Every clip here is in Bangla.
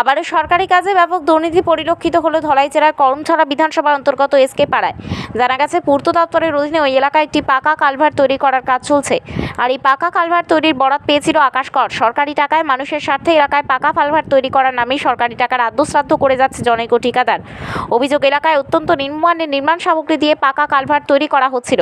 আবারও সরকারি কাজে ব্যাপক দুর্নীতি পরিলক্ষিত হলো ধলাই জেলার করমছড়া বিধানসভার অন্তর্গত এসকে পাড়ায়। জানা গেছে, পূর্ত দপ্তরের অধীনে ওই এলাকায় একটি পাকা কালভার তৈরি করার কাজ চলছে। আর এই পাকা কালভার তৈরির বরাত পেয়েছিল আকাশ কর সরকারি টাকায় মানুষের স্বার্থে এলাকায় পাকা কালভার তৈরি করার নামে সরকারি টাকার আদ্যশ্রাদ্ধ করে যাচ্ছে জনৈক ঠিকাদার। অভিযোগ, এলাকায় অত্যন্ত নিম্নমানের নির্মাণ সামগ্রী দিয়ে পাকা কালভার তৈরি করা হচ্ছিল।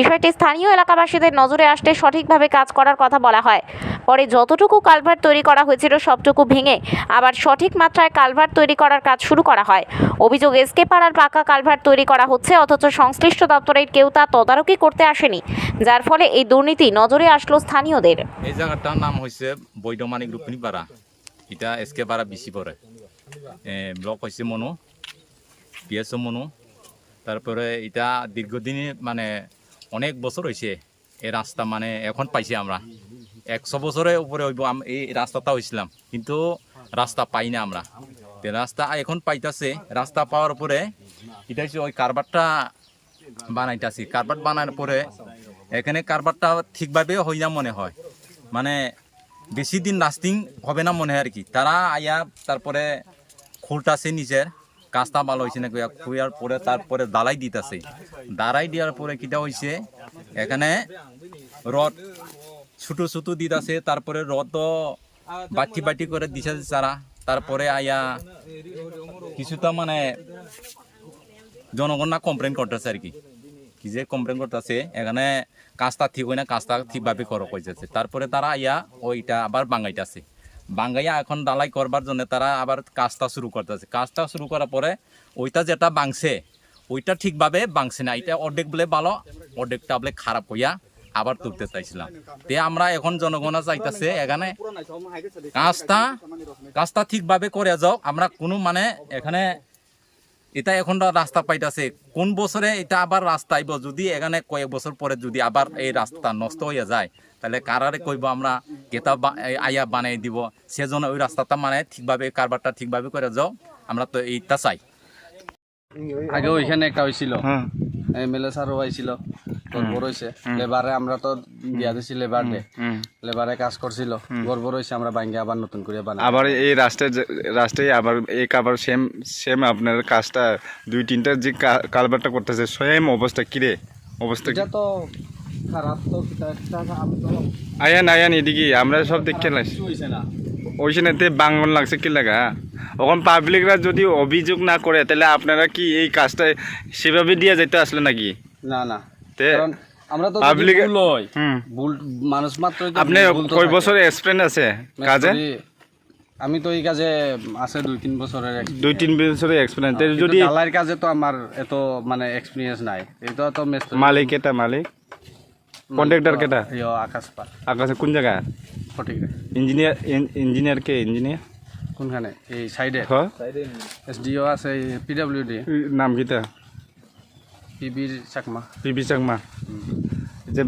বিষয়টি স্থানীয় এলাকাবাসীদের নজরে আসতে সঠিকভাবে কাজ করার কথা বলা হয়। পরে যতটুকু কালভার তৈরি করা হয়েছিল সবটুকু ভেঙে আবার সঠিক মাত্রায় কালভার তৈরি করার কাজ শুরু করা হয়। অভিযোগ এসকে পাড়ার পাকা কালভার তৈরি করা হচ্ছে, অথচ সংশ্লিষ্ট দপ্তরের কেউ তা তদারকি করতে আসেনি, যার ফলে এই দুর্নীতি নজরে আসলো স্থানীয়দের। এই জায়গাটার নাম হয়েছে বৈধমানিক রূপিনী পাড়া। এটা এসকে পাড়া বেশি পড়ে। ব্লক হয়েছে মনু পিএসও মনু। তারপরে এটা দীর্ঘদিন মানে অনেক বছর হয়েছে এই রাস্তা মানে এখন পাইছি আমরা। একশো বছরের উপরে এই রাস্তাটা হয়েছিলাম কিন্তু রাস্তা পাই না আমরা। রাস্তা এখন পাইতাছে, রাস্তা পাওয়ার পরে এটা ওই কারবারটা বানাইতাছি। কারবার বানানোর পরে এখানে কারবারটা ঠিকভাবে হই না মনে হয়। মানে বেশি দিন লাস্টিং হবে না মনে হয় আর কি। তারা আয়া তারপরে খুলতাছে নিজের, কাজটা ভালো হয়েছে না খুঁয়ার পরে তারপরে দালাই দিতেছে। দাঁড়াই দেওয়ার পরে কিটা হয়েছে এখানে রড ছোটো ছোটো দিতেছে, তারপরে রড বাটি বাটি করে দিছে তারা তারপরে আয়া কিছুটা মানে জনগণ না কমপ্লেন করতেছে আর কি। কি যে কমপ্লেন করতেছে, এখানে কাজটা ঠিক হয় না, কাজটা ঠিকভাবে করো কইতেছে। তারপরে তারা ইয়া ওইটা আবার বাঙ্গাইতেছে। বাঙ্গাইয়া এখন ডালাই করবার জন্য তারা আবার কাজটা শুরু করতেছে। কাজটা শুরু করার পরে ওইটা যেটা বাংছে, ওইটা ঠিকভাবে বাংছে না। এটা অর্ধেক বলে ভালো, অর্ধেকটা বলে খারাপ হইয়া আবার তুলতে চাইছিলাম। তে আমরা এখন জনগণা চাইতেছে এখানে কাজটা কাজটা ঠিকভাবে করে যাও। আমরা কোনো মানে এখানে এটা এখন রাস্তা পাইতাছে। কোন বছরে এটা আবার রাস্তা আইব? যদি এখানে কয়েক বছর পরে যদি আবার এই রাস্তা নষ্ট হয়ে যায় তাহলে কারারে কইব আমরা কেতা আয়া বানাই দিব। সেজন্য ওই রাস্তাটা মানে ঠিকভাবে কারবারটা ঠিকভাবে করে যাও। আমরা তো এইটা চাই। আগে ওইখানে একটা হয়েছিল হ্যাঁ। এমএলএ স্যারও হয়েছিল তোর বড় লেবারে আমরা তো দিয়া দিছি লেবার ডে। লেবারে কাজ করছিল। গড় বড় আমরা ভাঙ্গে আবার নতুন করে বানাই। আবার এই রাস্তায় যে- রাস্তায় আবার এক আবার সেম সেম আপনার কাজটা দুই তিনটা যে কালবারটা করতেছে সেম অবস্থা কিরে অবস্থা কি? এটা তো খারাপ তো কিতা- কিতা আয়ান আয়ান এদিকে আমরা সব দেখে লাগছি। ওইখানেতে বাঙ্গন লাগছে কি লাগা? এখন পাবলিকরা যদি অভিযোগ না করে তাহলে আপনারা কি এই কাজটা সেভাবে দিয়ে যেতে আসলে নাকি? না না। আমরা তো যদি ভুল হয় মানুষ মাত্র আপনি কয় বছর এক্সপিরিয়েন্স আছে কাজে? আমি তো এই কাজে আছে দুই তিন বছরের দুই তিন বছরের এক্সপিরিয়েন্স যদি ঢালাইয়ের কাজে তো আমার এত মানে এক্সপিরিয়েন্স নাই। এটা তো মালিক কেটা মালিক? কন্ট্রাক্টর কেটা? ইয়ো আকাশ পা। আকাশে কোন জায়গা সঠিক ইঞ্জিনিয়ার ইঞ্জিনিয়ার কে ইঞ্জিনিয়ার কোনখানে? এই সাইডে হ এসডিও আছে পিডব্লিউডি নাম কিটা পিবির চাকমা পিবি চাকমা যে